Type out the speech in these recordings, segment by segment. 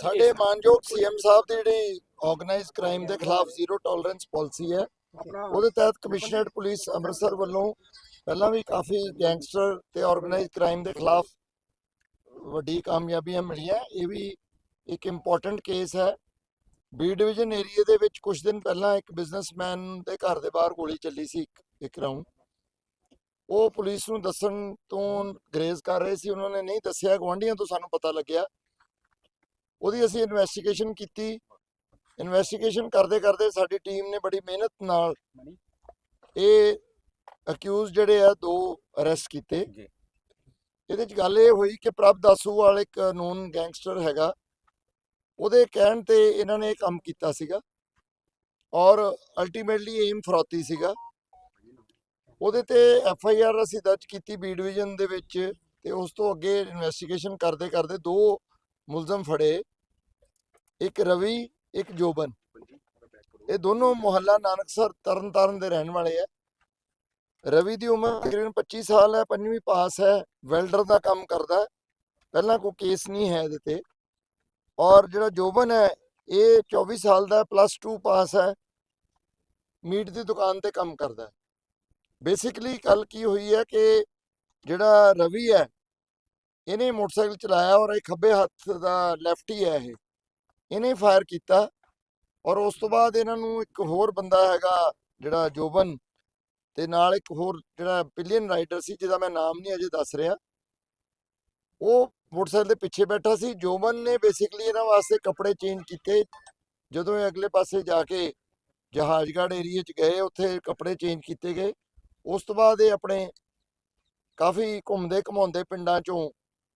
ਸਾਡੇ ਮਾਨਯੋਗ ਸੀਐਮ ਸਾਹਿਬ ਦੀ ਜਿਹੜੀ ਆਰਗੇਨਾਈਜ਼ਡ ਕ੍ਰਾਈਮ ਦੇ ਖਿਲਾਫ ਜ਼ੀਰੋ ਟੋਲਰੈਂਸ ਪਾਲਿਸੀ ਹੈ। ਉਹਦੇ ਤਹਿਤ ਕਮਿਸ਼ਨਰੇਟ ਪੁਲਿਸ ਅੰਮ੍ਰਿਤਸਰ ਵੱਲੋਂ ਪਹਿਲਾਂ ਵੀ ਕਾਫੀ ਗੈਂਗਸਟਰ ਤੇ ਆਰਗੇਨਾਈਜ਼ਡ ਕ੍ਰਾਈਮ ਦੇ ਖਿਲਾਫ ਵੱਡੀ ਕਾਮਯਾਬੀਆਂ ਮਿਲੀਆਂ। ਇਹ ਵੀ ਇੱਕ ਇੰਪੋਰਟੈਂਟ ਕੇਸ ਹੈ। ਬੀ ਡਿਵੀਜ਼ਨ ਏਰੀਆ ਦੇ ਵਿੱਚ ਕੁਝ ਦਿਨ ਪਹਿਲਾਂ ਇੱਕ ਬਿਜ਼ਨਸਮੈਨ ਦੇ ਘਰ ਦੇ ਬਾਹਰ ਗੋਲੀ ਚੱਲੀ ਸੀ ਇੱਕ ਇੱਕ ਰਾਉਂਡ ਉਹ ਪੁਲਿਸ ਨੂੰ ਦੱਸਣ ਤੋਂ ਗਰੇਜ਼ ਕਰ ਰਹੇ ਸੀ ਉਹਨਾਂ ਨੇ ਨਹੀਂ ਦੱਸਿਆ ਗਵਾਂਢੀਆਂ ਤੋਂ ਸਾਨੂੰ ਪਤਾ ਲੱਗਿਆ। ਉਹਦੀ ਅਸੀਂ ਇਨਵੈਸਟੀਗੇਸ਼ਨ ਕੀਤੀ। ਇਨਵੈਸਟੀਗੇਸ਼ਨ ਕਰਦੇ ਕਰਦੇ ਸਾਡੀ ਟੀਮ ਨੇ ਬੜੀ ਮਿਹਨਤ ਨਾਲ ਇਹ ਅਕਿਊਜ਼ ਜਿਹੜੇ ਆ ਦੋ ਅਰੈਸਟ ਕੀਤੇ। ਇਹਦੇ ਚ ਗੱਲ ਇਹ ਹੋਈ ਕਿ ਪ੍ਰਭ ਦਾਸੂ ਵਾਲਾ ਇੱਕ ਨੂਨ ਗੈਂਗਸਟਰ ਹੈਗਾ। ਉਹਦੇ ਕਹਿਣ ਤੇ ਇਹਨਾਂ ਨੇ ਇਹ ਕੰਮ ਕੀਤਾ ਸੀਗਾ। ਔਰ ਅਲਟੀਮੇਟਲੀ ਏਮ ਫਰੋਤੀ ਸੀਗਾ। ਉਹਦੇ ਤੇ ਐਫ ਆਈ ਆਰ ਅਸੀਂ ਦਰਜ ਕੀਤੀ ਬੀ ਡਿਵੀਜ਼ਨ ਦੇ ਵਿੱਚ ਤੇ ਉਸ ਤੋਂ ਅੱਗੇ ਇਨਵੈਸਟੀਗੇਸ਼ਨ ਕਰਦੇ ਕਰਦੇ ਦੋ ਮੁਲਜ਼ਮ ਫੜੇ, ਇੱਕ ਰਵੀ, ਇੱਕ ਜੋਬਨ। ਇਹ ਦੋਨੋਂ ਮੁਹੱਲਾ ਨਾਨਕਸਰ ਤਰਨਤਾਰਨ ਦੇ ਰਹਿਣ ਵਾਲੇ ਆ। ਰਵੀ ਦੀ ਉਮਰ ਤਕਰੀਬਨ 25 ਸਾਲ ਹੈ, ਪੰਜਵੀਂ ਪਾਸ ਹੈ, ਵੈਲਡਰ ਦਾ ਕੰਮ ਕਰਦਾ ਹੈ। ਪਹਿਲਾਂ ਕੋਈ ਕੇਸ ਨਹੀਂ ਹੈ ਇਹਦੇ ਤੇ। ਔਰ ਜਿਹੜਾ ਜੋਬਨ ਹੈ, ਇਹ 24 ਸਾਲ ਦਾ ਪਲੱਸ 2 ਪਾਸ ਹੈ। ਮੀਟ ਦੀ ਦੁਕਾਨ ਤੇ ਕੰਮ ਕਰਦਾ ਹੈ। ਬੇਸਿਕਲੀ ਗੱਲ ਕੀ ਹੋਈ ਹੈ ਕਿ ਜਿਹੜਾ ਰਵੀ ਹੈ, ਇਹਨੇ ਮੋਟਰਸਾਈਕਲ ਚਲਾਇਆ ਔਰ ਇਹ ਖੱਬੇ ਹੱਥ ਦਾ ਲੈਫਟੀ ਹੈ ਇਹ। ਇਹਨੇ ਫਾਇਰ ਕੀਤਾ ਔਰ ਉਸ ਤੋਂ ਬਾਅਦ ਇਹਨਾਂ ਨੂੰ ਇੱਕ ਹੋਰ ਬੰਦਾ ਹੈਗਾ ਜਿਹੜਾ ਜੋਬਨ ਤੇ ਨਾਲ ਇੱਕ ਹੋਰ ਜਿਹੜਾ ਪਿਲੀਅਨ ਰਾਈਡਰ ਸੀ, ਜਿਹਦਾ ਮੈਂ ਨਾਮ ਨਹੀਂ ਅਜੇ ਦੱਸ ਰਿਹਾ। ਉਹ ਮੋਟਰਸਾਈਕਲ ਦੇ ਪਿੱਛੇ ਬੈਠਾ ਸੀ। ਜੋਬਨ ਨੇ ਬੇਸਿਕਲੀ ਇਹਨਾਂ ਵਾਸਤੇ ਕੱਪੜੇ ਚੇਂਜ ਕੀਤੇ। ਜਦੋਂ ਇਹ ਅਗਲੇ ਪਾਸੇ ਜਾ ਕੇ ਜਹਾਜ਼ਗੜ੍ਹ ਏਰੀਆ 'ਚ ਗਏ, ਉੱਥੇ ਕੱਪੜੇ ਚੇਂਜ ਕੀਤੇ ਗਏ। ਉਸ ਤੋਂ ਬਾਅਦ ਇਹ ਆਪਣੇ ਕਾਫੀ ਘੁੰਮਦੇ ਘਮਾਉਂਦੇ ਪਿੰਡਾਂ 'ਚੋਂ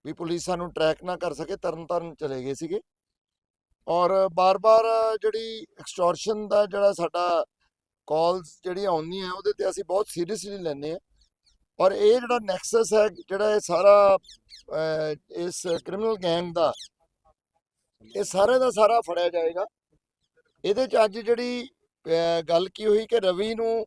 ਵੀ ਪੁਲਿਸ ਸਾਨੂੰ ਟਰੈਕ ਨਾ ਕਰ ਸਕੇ ਤਰਨ ਤਾਰਨ ਚਲੇ ਗਏ ਸੀਗੇ। ਔਰ ਬਾਰ-ਬਾਰ ਜਿਹੜੀ ਐਕਸਟੋਰਸ਼ਨ ਦਾ ਜਿਹੜਾ ਸਾਡਾ ਕਾਲਸ ਜਿਹੜੀਆਂ ਆਉਂਦੀਆਂ ਉਹਦੇ ਤੇ ਅਸੀਂ ਬਹੁਤ ਸੀਰੀਅਸਲੀ ਲੈਂਦੇ ਆ ਔਰ ਇਹ ਜਿਹੜਾ ਨੈਕਸਸ ਹੈ ਜਿਹੜਾ ਇਹ ਸਾਰਾ ਅਹ, ਇਸ ਕ੍ਰਿਮੀਨਲ ਗੈਂਗ ਦਾ ਇਹ ਸਾਰੇ ਦਾ ਸਾਰਾ ਫੜਿਆ ਜਾਏਗਾ। ਇਹਦੇ ਚ ਅੱਜ ਜਿਹੜੀ ਗੱਲ ਕੀ ਹੋਈ ਕਿ ਰਵੀ ਨੂੰ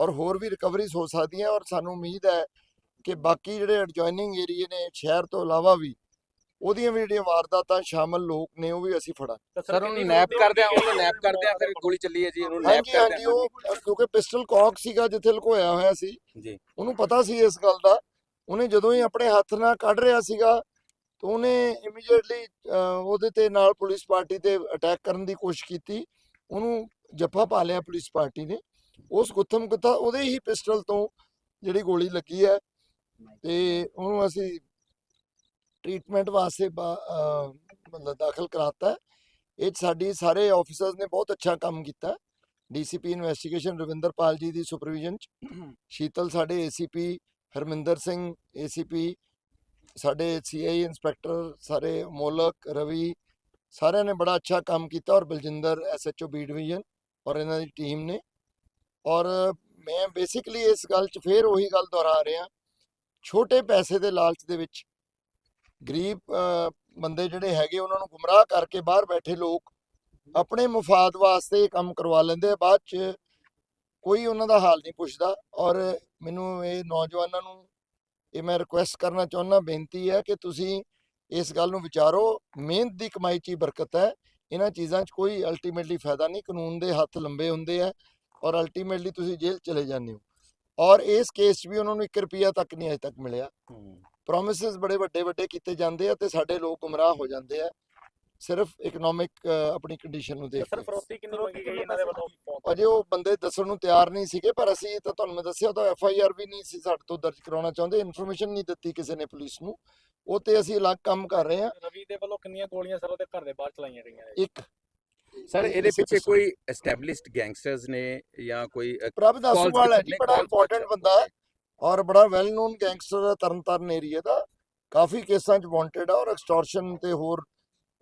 ਔਰ ਹੋਰ ਵੀ ਰਿਕਵਰੀਜ਼ ਹੋ ਸਕਦੀਆਂ ਔਰ ਸਾਨੂੰ ਉਮੀਦ ਹੈ ਕਿ ਬਾਕੀ ਜਿਹੜੇ ਐਡਜੋਇਨਿੰਗ ਏਰੀਏ ਨੇ ਸ਼ਹਿਰ ਤੋਂ ਇਲਾਵਾ ਵੀ ਉਹਦੀਆਂ ਵੀ ਜਿਹੜੀਆਂ ਵਾਰਦਾਤਾਂ ਸ਼ਾਮਲ ਲੋਕ ਨੇ ਉਹ ਵੀ ਅਸੀਂ ਫੜਾਂਗੇ। ਸਰ ਉਹਨੂੰ ਨੈਪ ਕਰਦੇ ਆ ਉਹਨੂੰ ਨੈਪ ਕਰਦੇ ਆ ਫਿਰ ਗੋਲੀ ਚੱਲੀ ਹੈ ਜੀ ਉਹਨੂੰ ਨੈਪ ਕਰਦੇ ਹਾਂਜੀ ਉਹ ਕਿਉਂਕਿ ਪਿਸਟਲ ਕੌਕ ਸੀਗਾ ਜਿੱਥੇ ਲੁਕੋਇਆ ਹੋਇਆ ਸੀ। ਜੀ। ਉਹਨੂੰ ਪਤਾ ਸੀ ਇਸ ਗੱਲ ਦਾ। ਉਹਨੇ ਜਦੋਂ ਹੀ ਆਪਣੇ ਹੱਥ ਨਾਲ ਕੱਢ ਰਿਹਾ ਸੀਗਾ ਤਾਂ ਉਹਨੇ ਇਮੀਡੀਏਟਲੀ ਉਹਦੇ ਤੇ ਨਾਲ ਪੁਲਿਸ ਪਾਰਟੀ ਤੇ ਅਟੈਕ ਕਰਨ ਦੀ ਕੋਸ਼ਿਸ਼ ਕੀਤੀ। ਉਹਨੂੰ ਜੱਫਾ ਪਾ ਲਿਆ ਪੁਲਿਸ ਪਾਰਟੀ ਨੇ। ਉਸ ਗੁੱਥਮ ਗੁੱਥਾ ਉਹਦੇ ਹੀ ਪਿਸਟਲ ਤੋਂ ਜਿਹੜੀ ਗੋਲੀ ਲੱਗੀ ਹੈ ਤੇ ਉਹਨੂੰ ਅਸੀਂ ਟ੍ਰੀਟਮੈਂਟ ਵਾਸਤੇ ਬਾ- ਮਤਲਬ ਦਾਖਲ ਕਰਾਤਾ ਇਹ 'ਚ ਸਾਡੀ ਸਾਰੇ ਆਫੀਸਰਸ ਨੇ ਬਹੁਤ ਅੱਛਾ ਕੰਮ ਕੀਤਾ। ਡੀਸੀਪੀ ਇਨਵੈਸਟੀਗੇਸ਼ਨ ਰਵਿੰਦਰਪਾਲ ਜੀ ਦੀ ਸੁਪਰਵਿਜ਼ਨ ਚ। ਸ਼ੀਤਲ ਸਾਡੇ ਏਸੀਪੀ ਹਰਮਿੰਦਰ ਸਿੰਘ ਏਸੀਪੀ ਸਾਡੇ ਸੀਆਈ ਇੰਸਪੈਕਟਰ ਸਾਰੇ ਮੋਲਕ, ਰਵੀ, ਸਾਰਿਆਂ ਨੇ ਬੜਾ ਅੱਛਾ ਕੰਮ ਕੀਤਾ ਔਰ ਬਲਜਿੰਦਰ ਐਸਐਚਓ ਬੀ ਡਿਵੀਜ਼ਨ ਔਰ ਇਹਨਾਂ ਦੀ ਟੀਮ ਨੇ। ਔਰ ਮੈਂ ਬੇਸਿਕਲੀ ਇਸ ਗੱਲ 'ਚ ਫੇਰ ਉਹੀ ਗੱਲ ਦੁਹਰਾ ਰਿਹਾ ਛੋਟੇ ਪੈਸੇ ਦੇ ਲਾਲਚ ਦੇ ਵਿੱਚ ਗਰੀਬ ਅਹ, ਬੰਦੇ ਜਿਹੜੇ ਹੈਗੇ ਉਹਨਾਂ ਨੂੰ ਗੁੰਮਰਾਹ ਕਰਕੇ ਬਾਹਰ ਬੈਠੇ ਲੋਕ ਆਪਣੇ ਮਫਾਦ ਵਾਸਤੇ ਇਹ ਕੰਮ ਕਰਵਾ ਲੈਂਦੇ ਆ ਬਾਅਦ 'ਚ ਕੋਈ ਉਹਨਾਂ ਦਾ ਹਾਲ ਨਹੀਂ ਪੁੱਛਦਾ ਔਰ ਮੈਨੂੰ ਇਹ ਨੌਜਵਾਨਾਂ ਨੂੰ ਇਹ ਮੈਂ ਰਿਕੁਐਸਟ ਕਰਨਾ ਚਾਹੁੰਦਾ ਬੇਨਤੀ ਹੈ ਕਿ ਤੁਸੀਂ ਇਸ ਗੱਲ ਨੂੰ ਵਿਚਾਰੋ ਮਿਹਨਤ ਦੀ ਕਮਾਈ 'ਚ ਹੀ ਬਰਕਤ ਹੈ ਇਹਨਾਂ ਚੀਜ਼ਾਂ 'ਚ ਕੋਈ ਅਲਟੀਮੇਟਲੀ ਫਾਇਦਾ ਨਹੀਂ ਕਾਨੂੰਨ ਦੇ ਹੱਥ ਲੰਬੇ ਹੁੰਦੇ ਆ ਔਰ ਅਲਟੀਮੇਟਲੀ ਤੁਸੀਂ ਜੇਲ੍ਹ ਚਲੇ ਜਾਂਦੇ ਹੋ। ਔਰ ਇਸ ਕੇਸ 'ਚ ਵੀ ਉਹਨਾਂ ਨੂੰ 1 ਰੁਪਿਆ ਤੱਕ ਨਹੀਂ ਅਜੇ ਤੱਕ ਮਿਲਿਆ। ਪ੍ਰੋਮਿਸਸ ਬੜੇ ਵੱਡੇ ਵੱਡੇ ਕੀਤੇ ਜਾਂਦੇ ਆ ਤੇ ਸਾਡੇ ਲੋਕ ਗੁੰਮਰਾਹ ਹੋ ਜਾਂਦੇ ਆ। ਸਿਰਫ ਇਕਨੋਮਿਕ ਆਪਣੀ ਕੰਡੀਸ਼ਨ ਨੂੰ ਦੇਖ ਸਰ ਫਰੋਤੀ ਕਿੰਨੀ ਮੰਗੀ ਗਈ ਇਹਨਾਂ ਦੇ ਵੱਲੋਂ? ਅਜੇ ਉਹ ਬੰਦੇ ਦੱਸਣ ਨੂੰ ਤਿਆਰ ਨਹੀਂ ਸੀਗੇ ਪਰ ਅਸੀਂ ਤਾਂ ਤੁਹਾਨੂੰ ਮੈਂ ਦੱਸਿਆ ਤਾਂ ਐਫ ਆਈ ਆਰ ਵੀ ਨਹੀਂ ਸੀ ਸਾਡੇ ਤੋਂ ਦਰਜ ਕਰਾਉਣਾ ਚਾਹੁੰਦੇ ਇਨਫੋਰਮੇਸ਼ਨ ਨਹੀਂ ਦਿੱਤੀ ਕਿਸੇ ਨੇ ਪੁਲਿਸ ਨੂੰ। ਉਹ ਤੇ ਅਸੀਂ ਅਲੱਗ ਕੰਮ ਕਰ ਰਹੇ ਹਾਂ। ਰਵੀ ਦੇ ਵੱਲੋਂ ਕਿੰਨੀਆਂ ਗੋਲੀਆਂ ਸਰ ਉਹਦੇ ਘਰ ਦੇ ਬਾਹਰ ਚਲਾਈਆਂ ਗਈਆਂ ਨੇ? ਇੱਕ ਸਰ ਇਹਦੇ ਪਿੱਛੇ। ਕੋਈ ਐਸਟੈਬਲਿਸ਼ਡ ਗੈਂਗਸਟਰਸ ਨੇ ਜਾਂ ਕੋਈ ਪ੍ਰਭ ਦਾਸੂਵਾਲ ਹੈ ਜੀ ਬੜਾ ਇੰਪੋਰਟੈਂਟ। ਬੰਦਾ ਹੈ ਔਰ ਬੜਾ ਵੈਲ ਨੋਨ ਗੈਂਗਸਟਰ ਹੈ ਤਰਨਤਾਰਨ ਏਰੀਆ ਦਾ ਕਾਫੀ ਕੇਸਾਂ 'ਚ ਵਾਂਟਡ ਹੈ ਔਰ ਐਕਸਟੋਰਸ਼ਨ ਤੇ ਹੋਰ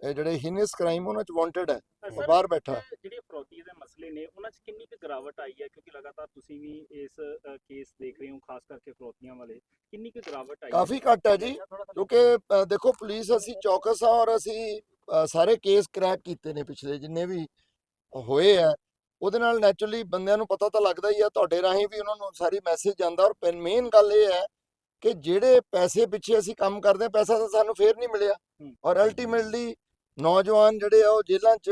ਇਹ ਜਿਹੜੇ ਹੀਨਸ ਕ੍ਰਾਈਮ ਉਹਨਾਂ 'ਚ ਵਾਂਟਡ ਹੈ ਬਾਹਰ ਬੈਠਾ। ਜਿਹੜੀ ਫਰੋਤੀ ਦੇ ਮਸਲੇ ਨੇ ਉਹਨਾਂ 'ਚ ਕਿੰਨੀ ਕੁ ਗਿਰਾਵਟ ਆਈ ਹੈ ਕਿਉਂਕਿ ਲਗਾਤਾਰ ਤੁਸੀਂ ਵੀ ਇਸ ਕੇਸ ਦੇਖ ਰਹੇ ਹੋ ਖਾਸ ਕਰਕੇ ਫਰੋਤੀਆਂ ਵਾਲੇ ਕਿੰਨੀ ਕੁ ਗਿਰਾਵਟ ਆਈ ਹੈ ਕਾਫੀ ਘੱਟ ਹੈ ਜੀ ਕਿਉਂਕਿ ਦੇਖੋ ਪੁਲਿਸ ਅਸੀਂ ਚੌਕਸ ਆ ਔਰ ਅਸੀਂ ਸਾਰੇ ਕੇਸ ਕ੍ਰੈਕ ਕੀਤੇ ਨੇ ਪਿਛਲੇ ਜਿੰਨੇ ਵੀ ਹੋਏ ਆ ਉਹਦੇ ਨਾਲ ਨੈਚੁਰਲੀ ਬੰਦਿਆਂ ਨੂੰ ਪਤਾ ਤਾਂ ਲੱਗਦਾ ਹੀ ਆ ਤੁਹਾਡੇ ਰਾਹੀਂ ਵੀ ਉਹਨਾਂ ਨੂੰ ਸਾਰੀ ਮੈਸੇਜ ਜਾਂਦਾ ਔਰ ਮੇਨ ਗੱਲ ਇਹ ਹੈ ਕਿ ਜਿਹੜੇ ਪੈਸੇ ਪਿੱਛੇ ਅਸੀਂ ਕੰਮ ਕਰਦੇ ਆ ਪੈਸਾ ਤਾਂ ਸਾਨੂੰ ਫੇਰ ਨਹੀਂ ਮਿਲਿਆ। ਔਰ ਅਲਟੀਮੇਟਲੀ ਨੌਜਵਾਨ ਜਿਹੜੇ ਆ ਉਹ ਜੇਲ੍ਹਾਂ 'ਚ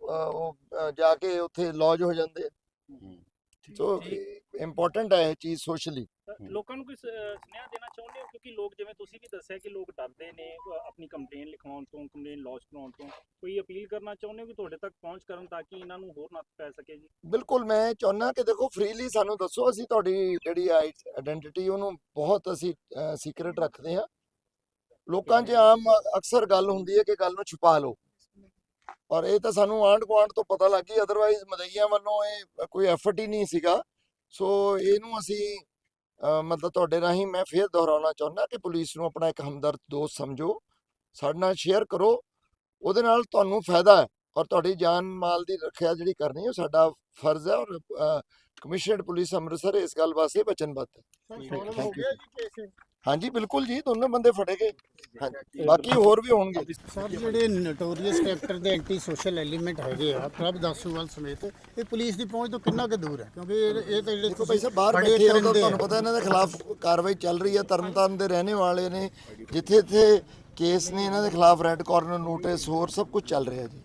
ਉਹ ਜਾ ਕੇ ਉੱਥੇ ਲੌਜ ਹੋ ਜਾਂਦੇ ਆ। ਸੋ ਇੰਪੋਰਟੈਂਟ ਹੈ ਇਹ ਚੀਜ਼ ਸੋਸ਼ਲੀ ਲੋਕਾਂ ਨੂੰ ਕੋਈ ਸੁਨੇਹਾ ਦੇਣਾ ਚਾਹੁੰਦੇ ਹੋ? ਕਿਉਂਕਿ ਲੋਕ ਜਿਵੇਂ ਤੁਸੀਂ ਵੀ ਦੱਸਿਆ ਕਿ ਲੋਕ ਡਰਦੇ ਨੇ ਆਪਣੀ ਕੰਪਲੇਨ ਲਿਖਾਉਣ ਤੋਂ ਕੰਪਲੇਨ ਲੌਂਚ ਕਰਾਉਣ ਤੋਂ ਕੋਈ ਅਪੀਲ ਕਰਨਾ ਚਾਹੁੰਦੇ ਹੋ ਕਿ ਤੁਹਾਡੇ ਤੱਕ ਪਹੁੰਚ ਕਰਨ ਤਾਂ ਕਿ ਇਹਨਾਂ ਨੂੰ ਹੋਰ ਨੱਥ ਪੈ ਸਕੇ ਜੀ? ਬਿਲਕੁਲ ਮੈਂ ਚਾਹੁੰਦਾ ਕਿ ਦੇਖੋ ਫ੍ਰੀਲੀ ਸਾਨੂੰ ਦੱਸੋ ਅਸੀਂ ਤੁਹਾਡੀ ਜਿਹੜੀ ਆਇਡੈਂਟੀਟੀ ਉਹਨੂੰ ਬਹੁਤ ਅਸੀਂ ਸੀਕ੍ਰੀਟ ਰੱਖਦੇ ਹਾਂ। ਲੋਕਾਂ 'ਚ ਆਮ ਅਕਸਰ ਗੱਲ ਹੁੰਦੀ ਹੈ ਕਿ ਗੱਲ ਨੂੰ ਛੁਪਾ ਲਓ। ਔਰ ਇਹ ਤਾਂ ਸਾਨੂੰ ਆਂਢ ਗੁਆਂਢ ਤੋਂ ਪਤਾ ਲੱਗ ਗਈ ਅਦਰਵਾਈਜ਼ ਮਦਈਆਂ ਵੱਲੋਂ ਇਹ ਕੋਈ ਐਫਰਟ ਹੀ ਨਹੀਂ ਸੀਗਾ। ਸੋ ਇਹਨੂੰ ਅਸੀਂ ਮਤਲਬ ਤੁਹਾਡੇ ਰਾਹੀਂ ਮੈਂ ਫੇਰ ਦੁਹਰਾਉਣਾ ਚਾਹੁੰਦਾ ਕਿ ਪੁਲਿਸ ਨੂੰ ਆਪਣਾ ਇੱਕ ਹਮਦਰਦ ਦੋਸਤ ਸਮਝੋ ਸਾਡੇ ਨਾਲ ਸ਼ੇਅਰ ਕਰੋ ਉਹਦੇ ਨਾਲ ਤੁਹਾਨੂੰ ਫਾਇਦਾ ਹੈ ਔਰ ਤੁਹਾਡੀ ਜਾਨ ਮਾਲ ਦੀ ਰੱਖਿਆ ਜਿਹੜੀ ਕਰਨੀ ਹੈ ਉਹ ਸਾਡਾ ਫਰਜ਼ ਹੈ ਔਰ ਕਮਿਸ਼ਨਰਡ ਪੁਲਿਸ ਅੰਮ੍ਰਿਤਸਰ ਇਸ ਗੱਲ ਵਾਸਤੇ ਵਚਨਬੱਧ ਹੈ. ਹਾਂਜੀ ਬਿਲਕੁਲ ਜੀ ਦੋਨੋਂ ਬੰਦੇ ਫੜੇ ਗਏ। ਬਾਕੀ ਹੋਰ ਵੀ ਹੋਣਗੇ। ਸਰ ਜਿਹੜੇ ਨੋਟੋਰੀਅਸ ਕੈਰੈਕਟਰ ਦੇ ਐਂਟੀ ਸੋਸ਼ਲ ਐਲੀਮੈਂਟ ਹੈਗੇ ਆ ਪ੍ਰਭ ਦਾਸੂਵਾਲ ਸਮੇਤ ਇਹ ਪੁਲਿਸ ਦੀ ਪਹੁੰਚ ਤੋਂ ਕਿੰਨਾ ਕੁ ਦੂਰ ਹੈ? ਕਿਉਂਕਿ ਇਹ ਇਹ ਤਾਂ ਜਿਹੜੇ ਦੇਖੋ ਭਾਈ ਸਾਹਿਬ ਬਾਹਰ ਬੈਠੇ ਆ। ਤੁਹਾਨੂੰ ਪਤਾ ਇਹਨਾਂ ਦੇ ਖਿਲਾਫ ਕਾਰਵਾਈ ਚੱਲ ਰਹੀ ਹੈ ਤਰਨਤਾਰਨ ਦੇ ਰਹਿਣੇ ਵਾਲੇ ਨੇ ਜਿੱਥੇ ਇੱਥੇ ਕੇਸ ਨੇ ਇਹਨਾਂ ਦੇ ਖਿਲਾਫ ਰੈੱਡ ਕਾਰਨਰ ਨੋਟਿਸ ਹੋਰ ਸਭ ਕੁਝ ਚੱਲ ਰਿਹਾ ਜੀ।